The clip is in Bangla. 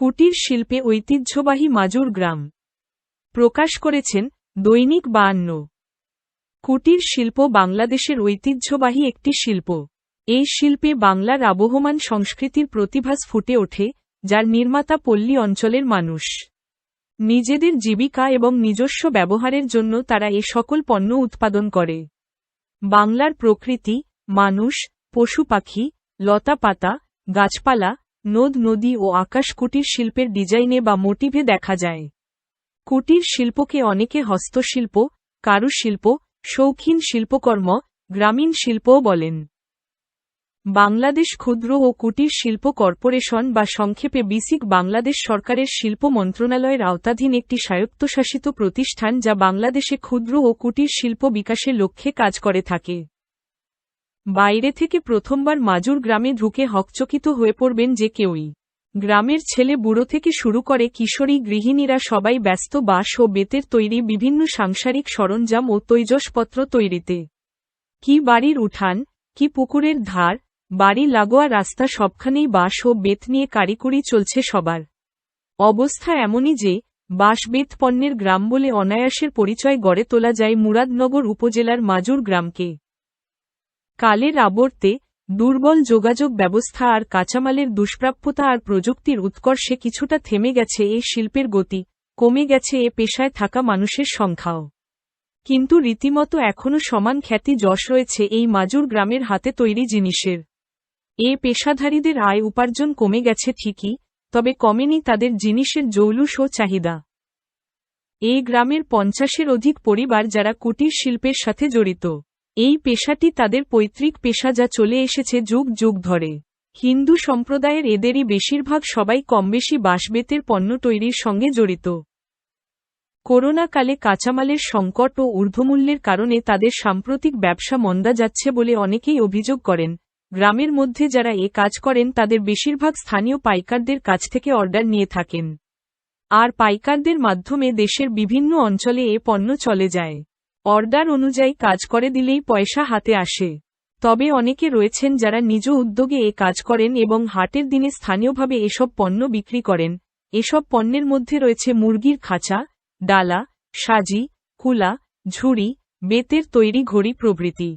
কুটির শিল্পে ঐতিহ্যবাহী মাজুর গ্রাম। প্রকাশ করেছেন দৈনিক বায়ান্ন। কুটির শিল্প বাংলাদেশের ঐতিহ্যবাহী একটি শিল্প। এই শিল্পে বাংলার আবহমান সংস্কৃতির প্রতিভাস ফুটে ওঠে, যার নির্মাতা পল্লী অঞ্চলের মানুষ। নিজেদের জীবিকা এবং নিজস্ব ব্যবহারের জন্য তারা এ সকল পণ্য উৎপাদন করে। বাংলার প্রকৃতি, মানুষ, পশু পাখি, লতা পাতা, গাছপালা নদ, নদী ও আকাশ কুটির শিল্পের ডিজাইনে বা মোটিভে দেখা যায়। কুটির শিল্পকে অনেকে হস্তশিল্প, কারুশিল্প, শৌখিন শিল্পকর্ম, গ্রামীণ শিল্পও বলেন। বাংলাদেশ ক্ষুদ্র ও কুটির শিল্প কর্পোরেশন বা সংক্ষেপে বিসিক বাংলাদেশ সরকারের শিল্প মন্ত্রণালয়ের আওতাধীন একটি স্বায়ত্তশাসিত প্রতিষ্ঠান যা বাংলাদেশে ক্ষুদ্র ও কুটির শিল্প বিকাশের লক্ষ্যে কাজ করে থাকে। বাইরে থেকে প্রথমবার মাজুর গ্রামে ঢুকে হকচকিত হয়ে পড়বেন যে কেউই। গ্রামের ছেলে বুড়ো থেকে শুরু করে কিশোরী গৃহিণীরা সবাই ব্যস্ত, বাঁশ ও বেতের তৈরি বিভিন্ন সাংসারিক সরঞ্জাম ও তৈজসপত্র তৈরিতে। কি বাড়ির উঠান, কি পুকুরের ধার, বাড়ি লাগোয়া রাস্তা সবখানেই বাঁশ ও বেত নিয়ে কারিকুরি চলছে সবার। অবস্থা এমনই যে, বাঁশ বেত পণ্যের গ্রাম বলে অনায়াসের পরিচয় গড়ে তোলা যায় মুরাদনগর উপজেলার মাজুর গ্রামকে। কালের আবর্তে দুর্বল যোগাযোগ ব্যবস্থা আর কাঁচামালের দুষ্প্রাপ্যতা আর প্রযুক্তির উৎকর্ষে কিছুটা থেমে গেছে এই শিল্পের গতি, কমে গেছে এ পেশায় থাকা মানুষের সংখ্যাও। কিন্তু রীতিমতো এখনও সমান খ্যাতি যশ রয়েছে এই মাজুর গ্রামের হাতে তৈরি জিনিসের। এ পেশাধারীদের আয় উপার্জন কমে গেছে ঠিকই, তবে কমেনি তাদের জিনিসের জৌলুস ও চাহিদা। এই গ্রামের পঞ্চাশের অধিক পরিবার যারা কুটির শিল্পের সাথে জড়িত। এই পেশাটি তাদের পৈতৃক পেশা যা চলে এসেছে যুগ যুগ ধরে। হিন্দু সম্প্রদায়ের এদেরই বেশিরভাগ সবাই কমবেশি বাঁশবেতের পণ্য তৈরির সঙ্গে জড়িত। করোনাকালে কাঁচামালের সংকট ও ঊর্ধ্বমূল্যের কারণে তাদের সাম্প্রতিক ব্যবসা মন্দা যাচ্ছে বলে অনেকেই অভিযোগ করেন। গ্রামের মধ্যে যারা এ কাজ করেন তাদের বেশিরভাগ স্থানীয় পাইকারদের কাছ থেকে অর্ডার নিয়ে থাকেন। আর পাইকারদের মাধ্যমে দেশের বিভিন্ন অঞ্চলে এ পণ্য চলে যায়। অর্ডার অনুযায়ী কাজ করে দিলেই পয়সা হাতে আসে। তবে অনেকে রয়েছেন যারা নিজ উদ্যোগে এ কাজ করেন এবং হাটের দিনে স্থানীয়ভাবে এসব পণ্য বিক্রি করেন। এসব পণ্যের মধ্যে রয়েছে মুরগির খাঁচা, ডালা, সাজি, কুলা, ঝুড়ি, বেতের তৈরি ঘড়ি প্রভৃতি।